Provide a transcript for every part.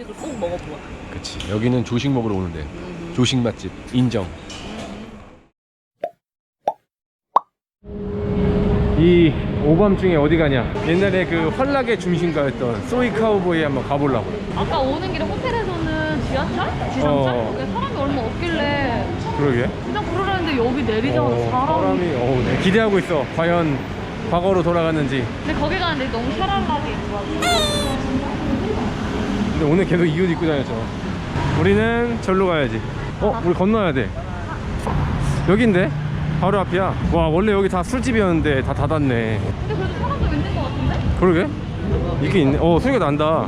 조식을 꼭 먹어보아. 그치 여기는 조식 먹으러 오는데 조식 맛집 인정 이 오밤중에 어디 가냐 옛날에 그 환락의 중심가였던 소이 카우보이 한번 가보려고 아까 오는 길에 호텔에서는 지하철? 지상철? 어. 사람이 얼마 없길래 그러게 그냥 그러려는데 여기 내리자마자 어, 사람이. 사람이 어, 네. 기대하고 있어 과연 과거로 돌아갔는지 근데 거기 가는데 너무 샤랄라하게 입고 근데 오늘 계속 이 옷 입고 다녔잖아 우리는 절로 가야지. 어? 우리 건너야 돼. 여긴데? 바로 앞이야. 와 원래 여기 다 술집이었는데 다 닫았네. 근데 그래도 사람도 있는 것 같은데? 그러게? 있긴 있네. 어 소리가 난다.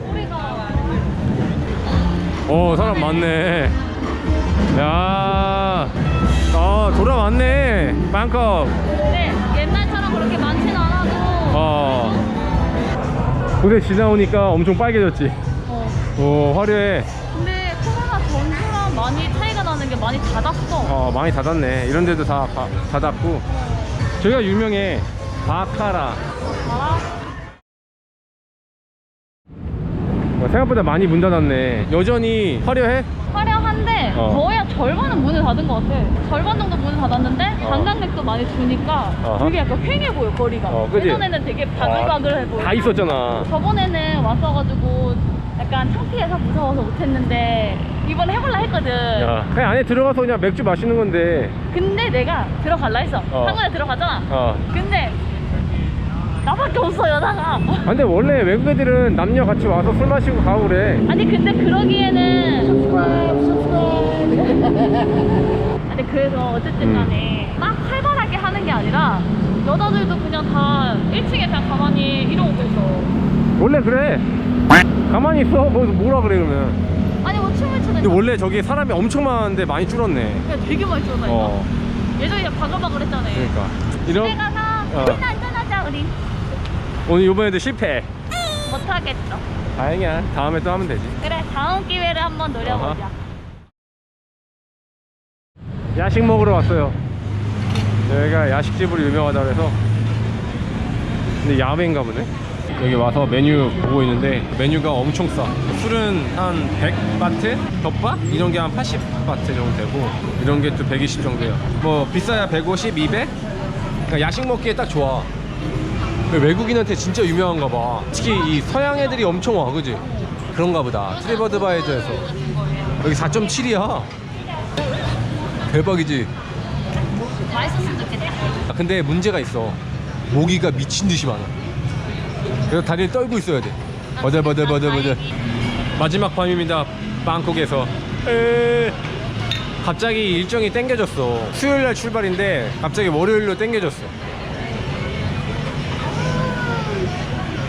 어 사람 많네. 야, 아 돌아왔네. 방콕 네, 옛날처럼 그렇게 많진 않아도. 어. 곳에 지나오니까 엄청 빨개졌지. 어. 오 화려해 근데 코로나 전주랑 많이 차이가 나는 게 많이 닫았어 어 많이 닫았네 이런 데도 다 가- 닫았고 저희가 유명해 바카라 아, 어, 생각보다 많이 문 닫았네 여전히 화려해? 화려한데 어. 거의 한 절반은 문을 닫은 것 같아 절반 정도 문을 닫았는데 어. 관광객도 많이 주니까 어허. 되게 약간 휑해 보여 거리가 어? 예전에는 되게 바글바글해 보여 다 있었잖아 저번에는 왔어가지고 약간 창피해서 무서워서 못했는데 이번에 해볼라 했거든. 야, 그냥 안에 들어가서 그냥 맥주 마시는 건데. 근데 내가 들어갈라 했어. 어. 한국에 들어가잖아 어. 근데 나밖에 없어 여자가. 아, 근데 원래 외국 애들은 남녀 같이 와서 술 마시고 가고 그래. 아니 근데 그러기에는 아니 그래서 어쨌든 음. 간에 막 활발하게 하는 게 아니라 여자들도 그냥 다 1층에 그냥 가만히 이러고 있어 원래 그래. 가만히 있어. 뭐 뭐라 그래 그러면. 아니 뭐 춤을 추는 근데 원래 저기 사람이 엄청 많은데 많이 줄었네. 그냥 되게 많이 쫄다 어. 예전에 바글바글 했잖아 그러니까. 이런 집에 가서 어. 안전하자 우리. 오늘 이번에도 실패. 못하겠어. 다행이야. 다음에 또 하면 되지. 그래 다음 기회를 한번 노려보자. 야식 먹으러 왔어요. 여기가 야식집으로 유명하다 그래서. 근데 야외인가 보네 여기 와서 메뉴 보고 있는데 메뉴가 엄청 싸. 술은 한 100바트? 덮밥? 이런 게 한 80바트 정도 되고 이런 게 또 120 정도야 뭐 비싸야 150, 200? 그러니까 야식 먹기에 딱 좋아. 외국인한테 진짜 유명한가 봐. 특히 이 서양 애들이 엄청 와 그지? 그런가 보다. 트리버드바이저에서. 여기 4.7이야. 대박이지? 맛있었으면 좋겠다. 아, 근데 문제가 있어. 모기가 미친 듯이 많아 그래서 다리를 떨고 있어야 돼. 버들버들버들버들. 마지막 밤입니다. 방콕에서. 에... 갑자기 일정이 땡겨졌어. 수요일날 출발인데 갑자기 월요일로 땡겨졌어.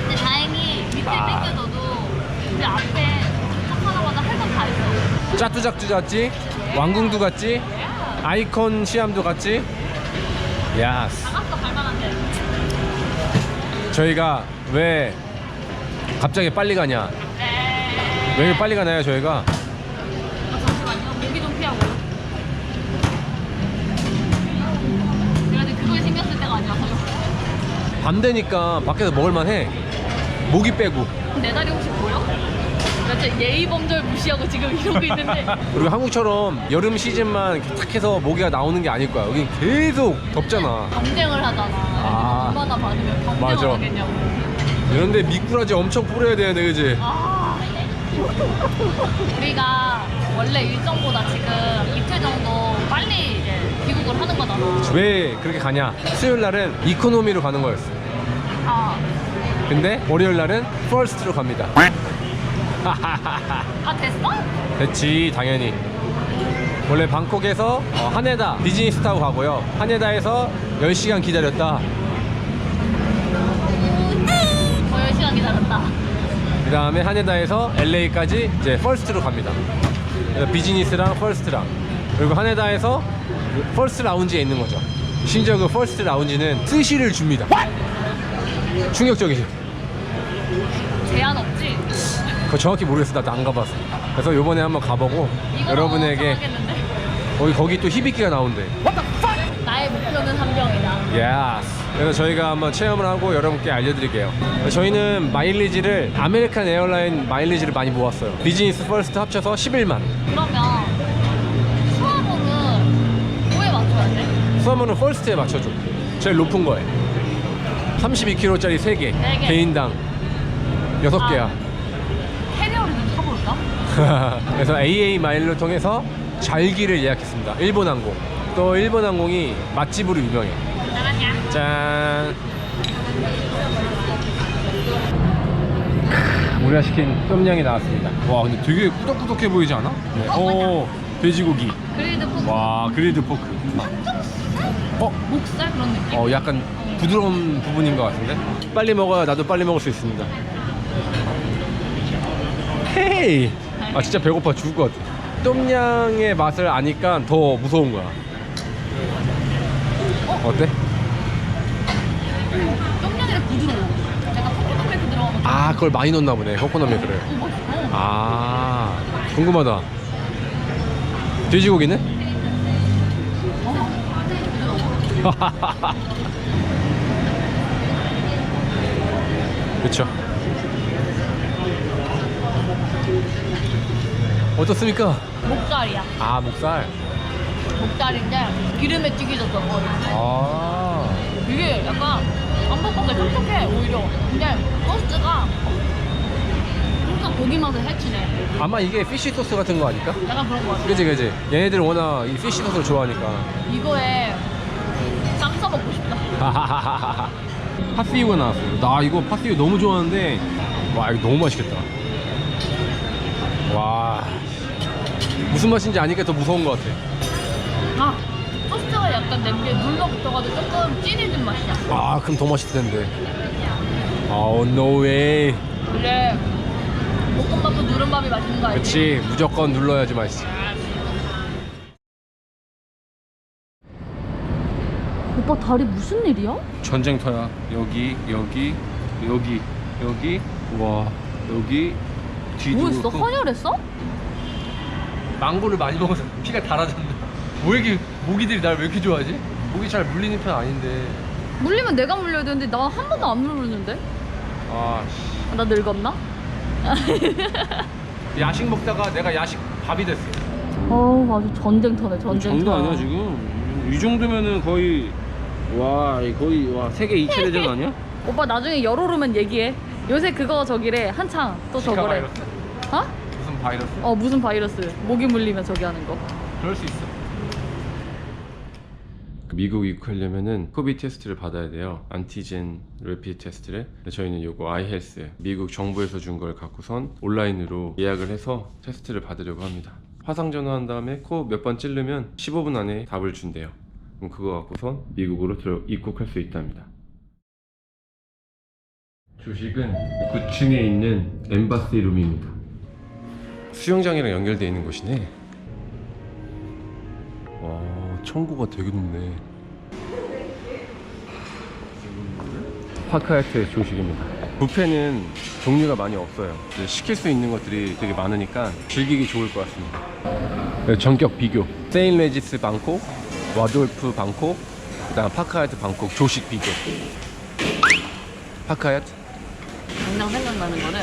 근데 다행히 밑에 아. 땡겨져도 우리 앞에 도착하자마자 할건 다 했어. 짜뚜작뚜 갔지? 왕궁도 갔지? 아이콘 시암도 갔지? 야스. 갈만한데 저희가 왜 갑자기 빨리 가냐? 왜 빨리 가나요 저희가? 아, 잠시만요. 모기 좀 피하고. 내가 지금 그거에 신경 쓸 때가 아니라서요 밤 되니까 밖에서 먹을만 해. 모기 빼고. 내 다리 혹시 보여? 나 진짜 예의 범절 무시하고 지금 이러고 있는데 그리고 한국처럼 여름 시즌만 이렇게 탁 해서 모기가 나오는 게 아닐 거야 여긴 계속 덥잖아 경쟁을 하잖아 아. 얼마나 많으면 경쟁을 맞아. 하겠냐고 이런데 미꾸라지 엄청 뿌려야 되는데 그지? 아. 우리가 원래 일정보다 지금 이틀 정도 빨리 이제 귀국을 하는 거잖아. 왜 그렇게 가냐 수요일 날은 이코노미로 가는 거였어 아, 근데 월요일 날은 퍼스트로 갑니다 아 됐어? 됐지 당연히 원래 방콕에서 어, 하네다 비즈니스 타고 가고요 하네다에서 10시간 기다렸다 저 10시간 기다렸다. 그 다음에 하네다에서 LA까지 이제 퍼스트로 갑니다. 비즈니스랑 퍼스트랑 그리고 하네다에서 퍼스트 라운지에 있는 거죠. 심지어 그 퍼스트 라운지는 스시를 줍니다. 충격적이지. 제한 없지? 그거 정확히 모르겠어. 나도 안 가봐서. 그래서 요번에 한번 가보고 여러분에게 하겠는데? 거기 거기 또 히비키가 나온대. 나의 목표 주는 한 병이다. 예스. 그래서 저희가 한번 체험을 하고 여러분께 알려드릴게요. 저희는 마일리지를 아메리칸 에어라인 마일리지를 많이 모았어요. 비즈니스 퍼스트 합쳐서 11만. 그러면 수화물은 뭐에 맞춰야 돼? 수화물은 퍼스트에 맞춰줘. 제일 높은 거에. 32kg짜리 3개. 네 개. 개인당 6개야. 사볼까? 그래서 AA 마일로 통해서 잘기를 예약했습니다. 일본 항공. 또 일본 항공이 맛집으로 유명해. 나가냐? 짠. 크, 우리가 시킨 똠양이 나왔습니다. 와, 근데 되게 꾸덕꾸덕해 보이지 않아? 네. 어, 오, 돼지고기. 그릴드 포크. 와, 그릴드 포크. 어, 목살 그런 느낌? 어, 약간 부드러운 부분인 것 같은데? 빨리 먹어야 나도 빨리 먹을 수 있습니다. 헤이! 아, 진짜 배고파 죽을 것 같아. 똠양의 맛을 아니까 더 무서운 거야. 어때? 똥냥이라 부드러워. 약간 코코넛 밀크 들어간 거. 아, 그걸 많이 넣었나 보네. 코코넛 밀크를. 어, 맛있어. 아, 궁금하다. 돼지고기는? 그쵸. 어떻습니까? 목살이야. 아, 목살. 목살인데 기름에 튀겨졌어 거의. 아, 이게 약간 안볶음게 촉촉해 오히려. 근데 소스가 항상 고기 맛을 해치네. 아마 이게 피쉬 소스 같은 거 아닐까? 약간 그런 거 같아. 그지, 그지. 얘네들은 워낙 이 피쉬 소스를 좋아하니까. 이거에 쌈 싸 먹고 싶다. 파스유가 나왔어요. 나 이거 파스유 너무 좋아하는데 와 이거 너무 맛있겠다. 와 무슨 맛인지 아니까 더 무서운 것 같아. 아 소스가 약간 냄비에 눌러붙어가지고 조금 진해진 맛이야. 아 그럼 더 맛있을 텐데. 아우 no way. 그래 볶음밥도 누른밥이 맛있는 거 알지? 그렇지 무조건 눌러야지 맛있지. 오빠 다리 무슨 일이야? 전쟁터야. 여기 여기 여기 여기 와 여기 뒤도 뭐? 그렇고. 헌혈했어? 망고를 많이 먹어서 피가 달아졌나? 왜 이렇게 모기들이 날 왜 이렇게 좋아하지? 모기 잘 물리는 편 아닌데. 물리면 내가 물려야 되는데 나 한 번도 안 물렸는데? 아 씨. 나 늙었나? 야식 먹다가 내가 야식 밥이 됐어. 어우 아주 전쟁터네 전쟁터 장난 아니야 지금. 이 정도면은 거의 와 거의 와 세계 2차 대전 아니야? 오빠 나중에 열 오르면 얘기해 요새 그거 저기래 한창 또 시카 저거래 바이러스? 어? 무슨 바이러스? 어 무슨 바이러스 모기 물리면 저기 하는 거 그럴 수 있어. 그 미국 입국하려면은 코비 테스트를 받아야 돼요. 안티젠 레피 테스트를. 근데 저희는 요거 아이헬스 미국 정부에서 준 걸 갖고선 온라인으로 예약을 해서 테스트를 받으려고 합니다. 화상 전화한 다음에 코 몇 번 찌르면 15분 안에 답을 준대요. 그럼 그거 갖고선 미국으로 들어 입국할 수 있답니다. 주식은 9층에 있는 엠바시 룸입니다. 수영장이랑 연결되어 있는 곳이네. 와, 청구가 되게 높네. 파크하이트의 조식입니다. 뷔페는 종류가 많이 없어요. 시킬 수 있는 것들이 되게 많으니까 즐기기 좋을 것 같습니다. 네, 전격 비교. 세인 레지스 방콕, 와돌프 방콕, 그다음 파크하이트 방콕 조식 비교. 파크하이트? 당장 생각나는 거는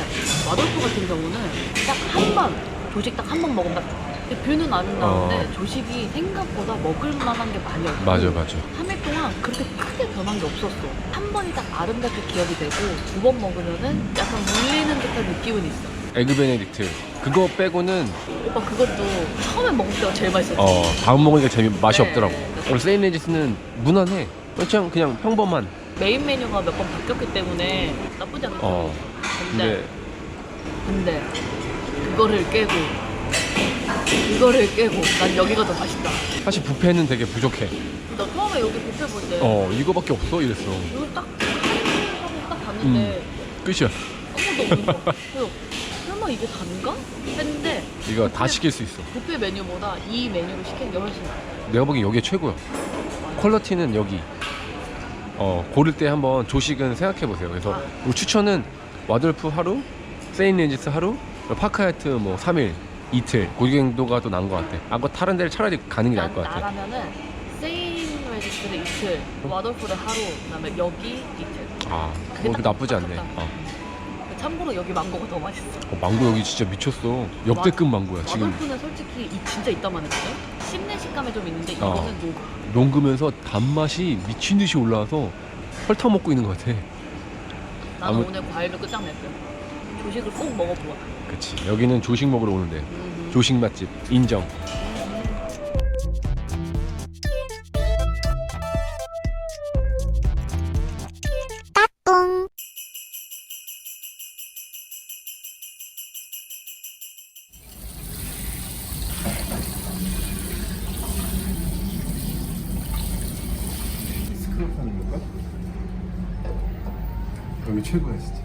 와돌프 같은 경우는 딱 한 번 조식 딱 한 번 먹으면 딱 근데 뷰는 아름다운데 어. 조식이 생각보다 먹을 만한 게 많이 없고 맞아, 맞아. 3일 동안 그렇게 크게 변한 게 없었어 한 번이 딱 아름답게 기억이 되고 두 번 먹으면은 약간 물리는 듯한 느낌은 있어 에그 베네딕트. 그거 빼고는 오빠 그것도 처음에 먹을 때가 제일 맛있었지 어 다음 먹으니까 재미 맛이 네. 없더라고. 오늘 세인 레지스는 무난해. 그냥 그냥 평범한. 메인 메뉴가 몇 번 바뀌었기 때문에 나쁘지 않죠 어. 근데 근데 근데 그거를 깨고 그거를 깨고 난 여기가 더 맛있다 사실 뷔페는 되게 부족해. 나 처음에 여기 뷔페 볼때 어 이거밖에 없어 이랬어. 이거 딱 하고 딱 봤는데 끝이야. 아무것도 없는 거 그래서 설마 이게 단가? 했는데 이거 다 시킬 수 있어. 뷔페 메뉴보다 이 메뉴를 시키는 게 훨씬 나아 내가 보기엔 여기가 최고야. 퀄리티는 여기. 어 고를 때 한번 조식은 생각해 보세요. 그래서 아. 우리 추천은 와돌프 하루, 세인 레지스 하루, 파크하이트 뭐 3일, 이틀 고객도가 더 나은 것 같아. 아, 그 다른 데를 차라리 가는 게 나을 난것 같아. 나라면은 세인 메디스를 이틀, 와돌프를 하루, 그다음에 여기 이틀. 아, 그게 뭐 딱 나쁘지 않네. 어. 참고로 여기 망고가 더 맛있어. 어, 망고 여기 진짜 미쳤어. 역대급 망고야 지금. 와돌프는 솔직히 이 진짜 이따만 했거든? 씹는 식감이 좀 있는데 어. 이거는 녹아. 녹으면서 단맛이 미친 듯이 올라와서 설탕 먹고 있는 것 같아. 나는 아무- 오늘 과일로 끝장냈어. 조식을 꼭 먹어보아. 그치. 여기는 조식 먹으러 오는데. 음. 조식 맛집 인정. 최고야 진